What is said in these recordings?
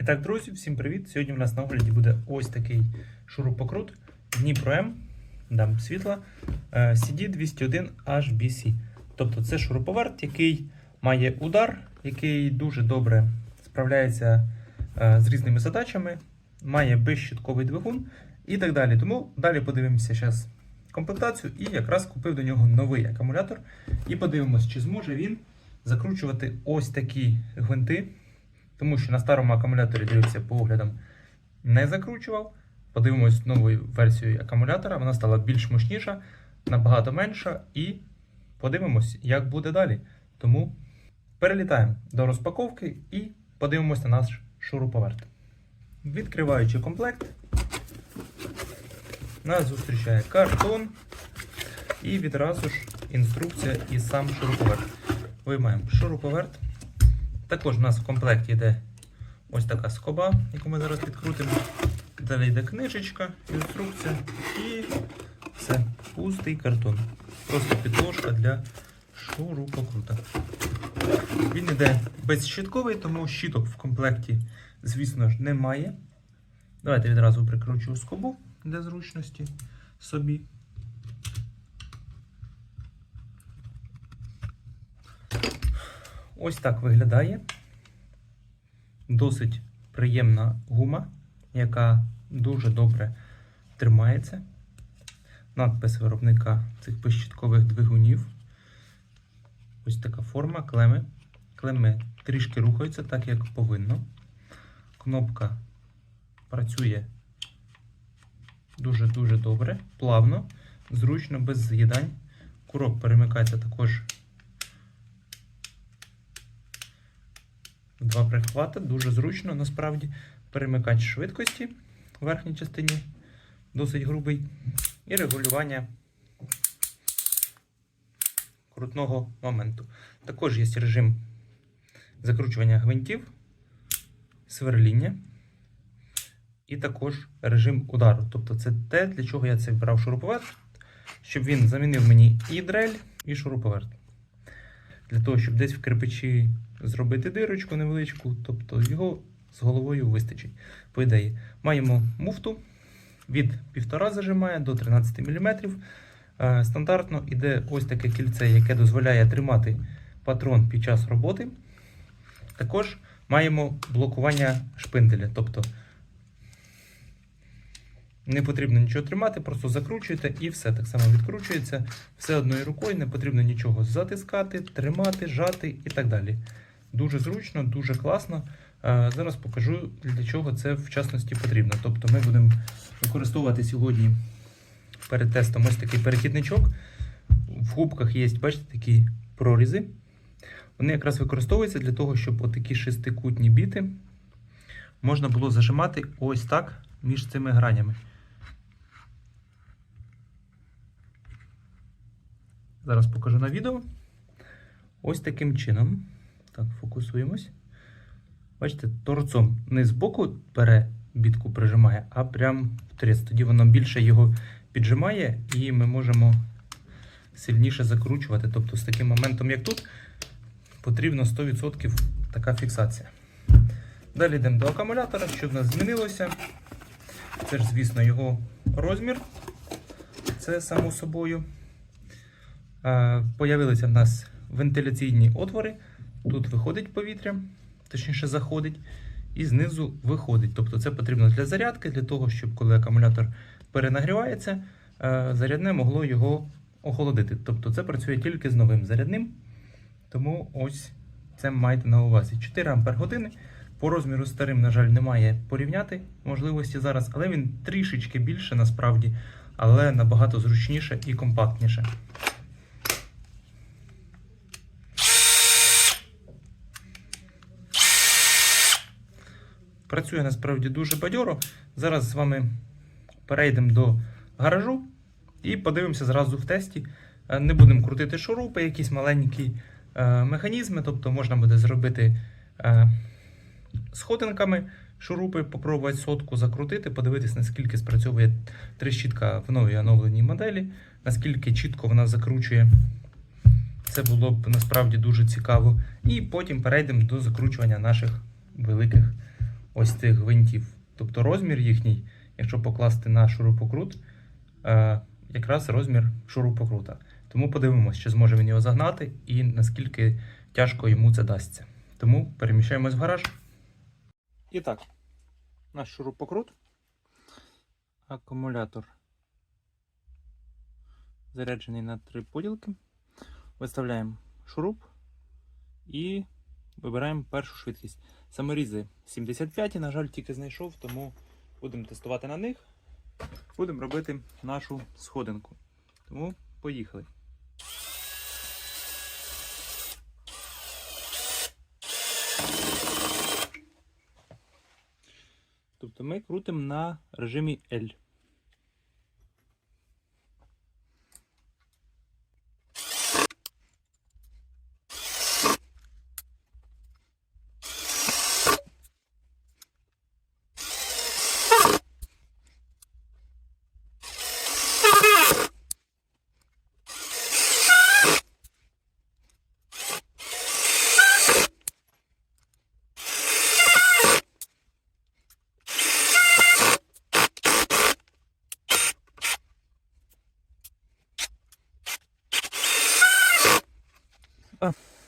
І так, друзі, всім привіт! Сьогодні в нас на огляді буде ось такий шурупокрут Дніпро М, дам світла, е, CD201 HBC. Тобто це шуруповерт, який має удар, який дуже добре справляється е, з різними задачами, має безщитковий двигун і так далі. Тому далі подивимося зараз комплектацію і якраз купив до нього новий акумулятор. І подивимось, чи зможе він закручувати ось такі гвинти. Тому що на старому акумуляторі, дивіться, по оглядам не закручував. Подивимось новою версією акумулятора. Вона стала більш мощніша, набагато менша. І подивимось, як буде далі. Тому перелітаємо до розпаковки і подивимось на наш шуруповерт. Відкриваючи комплект, нас зустрічає картон і відразу ж інструкція і сам шуруповерт. Виймаємо шуруповерт. Також у нас в комплекті йде ось така скоба, яку ми зараз підкрутимо. Далі йде книжечка, інструкція і все, пустий картон. Просто підложка для шурупокрута. Він йде безщітковий, тому щіток в комплекті, звісно ж, немає. Давайте відразу прикручу скобу для зручності собі. Ось так виглядає. Досить приємна гума, яка дуже добре тримається. Надпис виробника цих безщіткових двигунів. Ось така форма клеми. Клеми трішки рухаються так, як повинно. Кнопка працює дуже-дуже добре, плавно, зручно, без з'їдань. Курок перемикається також Два прихвати, дуже зручно, насправді. Перемикач швидкості в верхній частині досить грубий. І регулювання крутного моменту. Також є режим закручування гвинтів, сверління. І також режим удару. Тобто це те, для чого я це брав шуруповерт, щоб він замінив мені і дрель, і шуруповерт. Для того, щоб десь в кирпичі зробити дирочку невеличку, тобто його з головою вистачить. По ідеї, маємо муфту від 1,5 зажимає до 13 мм. Е, Стандартно йде ось таке кільце, яке дозволяє тримати патрон під час роботи. Також маємо блокування шпинделя. Тобто не потрібно нічого тримати, просто закручуєте і все так само відкручується. Все одною рукою, не потрібно нічого затискати, тримати, жати і так далі. Дуже зручно, дуже класно. Е, Зараз покажу, для чого це в частності потрібно. Тобто ми будемо використовувати сьогодні перед тестом ось такий перехідничок. В губках є, бачите, такі прорізи. Вони якраз використовуються для того, щоб отакі шестикутні біти можна було зажимати ось так між цими гранями. Зараз покажу на відео. Ось таким чином. Так, фокусуємось. Бачите, торцом не з боку бере бітку прижимає, а прям в тріс. Тоді воно більше його піджимає, і ми можемо сильніше закручувати. Тобто з таким моментом, як тут, потрібно 100% така фіксація. Далі йдемо до акумулятора, що в нас змінилося. Це ж, звісно, його розмір. Це само собою. Появилися в нас вентиляційні отвори. Тут виходить повітря, точніше заходить, і знизу виходить. Тобто це потрібно для зарядки, для того, щоб коли акумулятор перенагрівається, е, зарядне могло його охолодити. Тобто це працює тільки з новим зарядним. Тому ось це майте на увазі. 4 Ампер. По розміру старим, на жаль, немає порівняти можливості зараз, але він трішечки більше насправді, але набагато зручніше і компактніше. Працює насправді дуже бадьоро. Зараз з вами перейдемо до гаражу і подивимося зразу в тесті. Е, Не будемо крутити шурупи, якісь маленькі е, механізми, тобто можна буде зробити е, сходинками шурупи, попробувати сотку закрутити, подивитись, наскільки спрацьовує трещітка в новій оновленій моделі, наскільки чітко вона закручує. Це було б насправді дуже цікаво. І потім перейдемо до закручування наших великих ось цих гвинтів, тобто розмір їхній, якщо покласти на шурупокрут, е, якраз розмір шурупокрута. Тому подивимось, чи зможе він його загнати і наскільки тяжко йому це дасться. Тому переміщаємось в гараж. І так, наш шурупокрут, акумулятор заряджений на три поділки. Виставляємо шуруп і вибираємо першу швидкість. Саморізи 75, на жаль, тільки знайшов, тому будемо тестувати на них. Будемо робити нашу сходинку. Тому поїхали. Тобто ми крутимо на режимі L.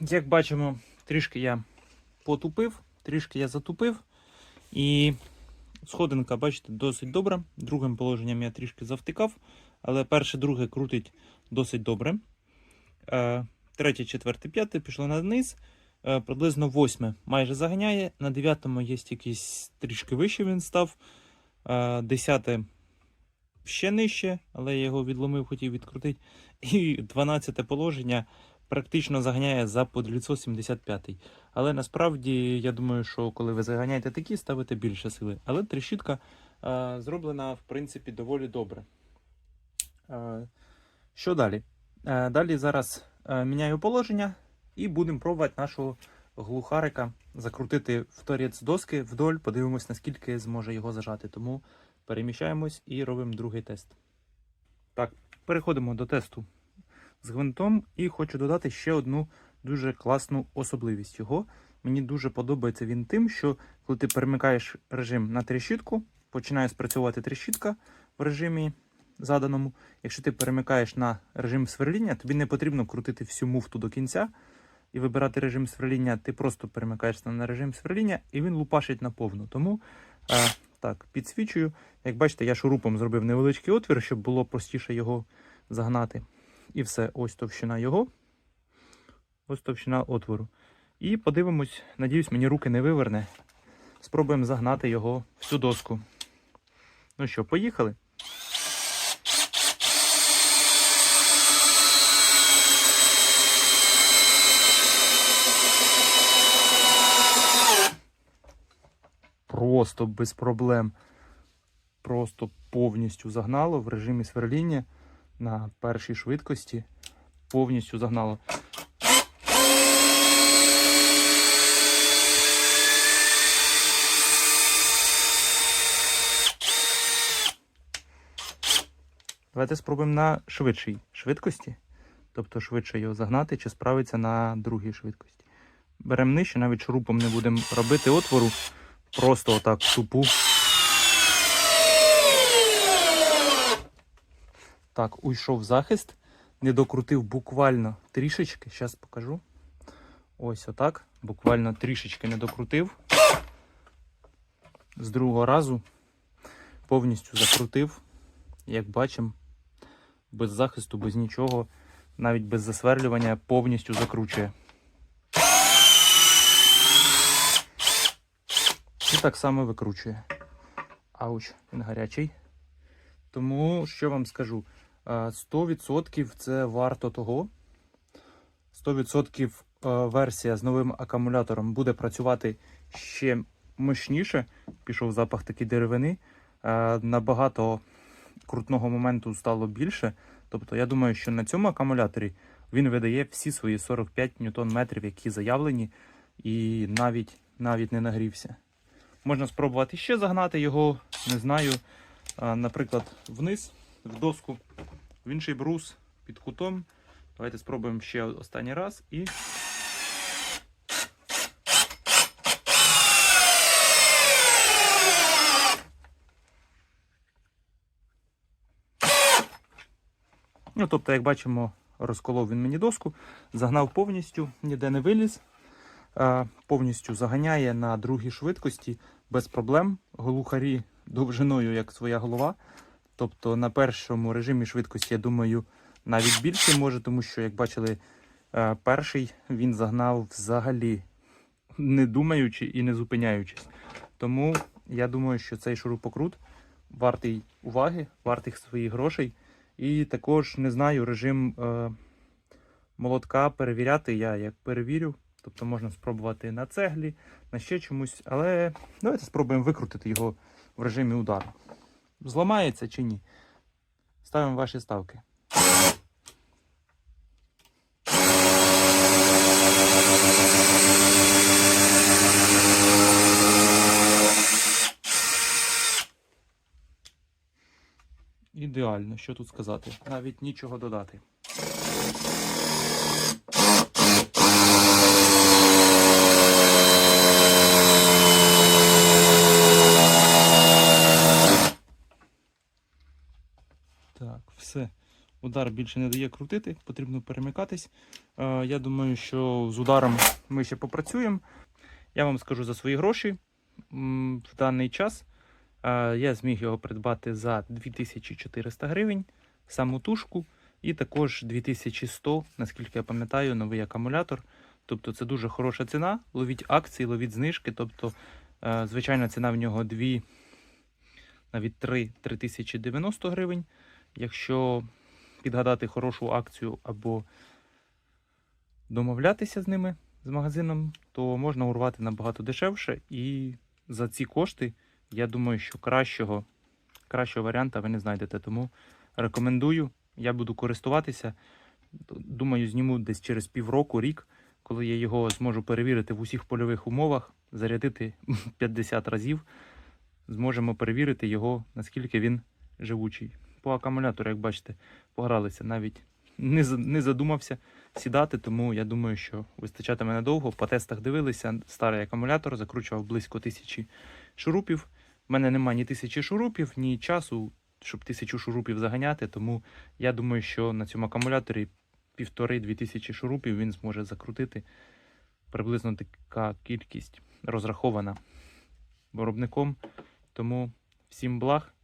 Як бачимо, трішки я потупив, трішки я затупив. І сходинка, бачите, досить добра. Другим положенням я трішки завтикав, але перше, друге крутить досить добре. Е, Третє, четверте, п'яте пішло на низ. Е, Приблизно восьме майже заганяє. На дев'ятому є якийсь трішки вище він став. Е, Десяте ще нижче, але я його відломив, хотів відкрутити. І дванадцяте положення практично заганяє за подліцо 75 Але насправді я думаю, що коли ви заганяєте такі, ставите більше сили. Але трещітка е, зроблена, в принципі, доволі добре. Е, що далі? Е, далі зараз е, міняю положення і будемо пробувати нашого глухарика закрутити в торець доски вдоль, подивимось, наскільки зможе його зажати. Тому переміщаємось і робимо другий тест. Так, переходимо до тесту з гвинтом і хочу додати ще одну дуже класну особливість його. Мені дуже подобається він тим, що коли ти перемикаєш режим на трещітку, починає спрацьовувати трещітка в режимі заданому. Якщо ти перемикаєш на режим сверління, тобі не потрібно крутити всю муфту до кінця і вибирати режим сверління, ти просто перемикаєшся на режим сверління і він лупашить на повну. Тому е, так, підсвічую. Як бачите, я шурупом зробив невеличкий отвір, щоб було простіше його загнати. І все, ось товщина його. Ось товщина отвору. І подивимось, надіюсь, мені руки не виверне. Спробуємо загнати його в цю доску. Ну що, поїхали? Просто без проблем. Просто повністю загнало в режимі сверління на першій швидкості. Повністю загнало. Давайте спробуємо на швидшій швидкості. Тобто швидше його загнати, чи справиться на другій швидкості. Беремо нижче, навіть шурупом не будемо робити отвору. Просто отак тупу. Так, уйшов захист. Не докрутив буквально трішечки. Зараз покажу. Ось отак. Буквально трішечки не докрутив. З другого разу повністю закрутив. Як бачимо, без захисту, без нічого, навіть без засверлювання повністю закручує. І так само викручує. Ауч, він гарячий. Тому що вам скажу? 100% це варто того. 100% версія з новим акумулятором буде працювати ще мощніше. Пішов запах такий деревини. Набагато крутного моменту стало більше. Тобто, я думаю, що на цьому акумуляторі він видає всі свої 45 ньютон метрів, які заявлені, і навіть навіть не нагрівся. Можна спробувати ще загнати його, не знаю, наприклад, вниз, в доску, в інший брус під кутом. Давайте спробуємо ще останній раз і. Ну, Тобто, як бачимо, розколов він мені доску, загнав повністю, ніде не виліз, е, повністю заганяє на другій швидкості без проблем. Голухарі довжиною, як своя голова. Тобто на першому режимі швидкості, я думаю, навіть більше може, тому що, як бачили, е, перший він загнав взагалі не думаючи і не зупиняючись. Тому я думаю, що цей шурупокрут вартий уваги, вартий своїх грошей. І також не знаю, режим е, молотка перевіряти я як перевірю. Тобто можна спробувати на цеглі, на ще чомусь. Але давайте спробуємо викрутити його в режимі удару. Зламається чи ні? Ставимо ваші ставки. Ідеально, що тут сказати? Навіть нічого додати. Так, все. Удар більше не дає крутити, потрібно перемикатись. Е, я думаю, що з ударом ми ще попрацюємо. Я вам скажу за свої гроші. В даний час е, я зміг його придбати за 2400 гривень, саму тушку, і також 2100, наскільки я пам'ятаю, новий акумулятор. Тобто це дуже хороша ціна. Ловіть акції, ловіть знижки. Тобто, е, звичайна ціна в нього 2, навіть 3 3090 гривень. Якщо підгадати хорошу акцію або домовлятися з ними, з магазином, то можна урвати набагато дешевше. І за ці кошти, я думаю, що кращого, кращого варіанта ви не знайдете. Тому рекомендую, я буду користуватися. Думаю, зніму десь через півроку, рік, коли я його зможу перевірити в усіх польових умовах, зарядити 50 разів. Зможемо перевірити його, наскільки він живучий. По акумулятору, як бачите, погралися. Навіть не, не задумався сідати, тому я думаю, що вистачатиме надовго. По тестах дивилися, старий акумулятор закручував близько тисячі шурупів. У мене немає ні тисячі шурупів, ні часу, щоб тисячу шурупів заганяти. Тому я думаю, що на цьому акумуляторі півтори-дві тисячі шурупів він зможе закрутити. Приблизно така кількість розрахована виробником. Тому всім благ.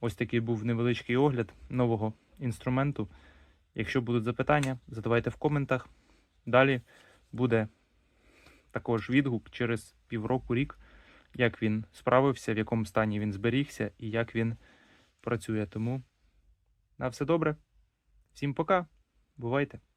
Ось такий був невеличкий огляд нового інструменту. Якщо будуть запитання, задавайте в коментах. Далі буде також відгук через півроку рік, як він справився, в якому стані він зберігся і як він працює. Тому на все добре. Всім пока. Бувайте!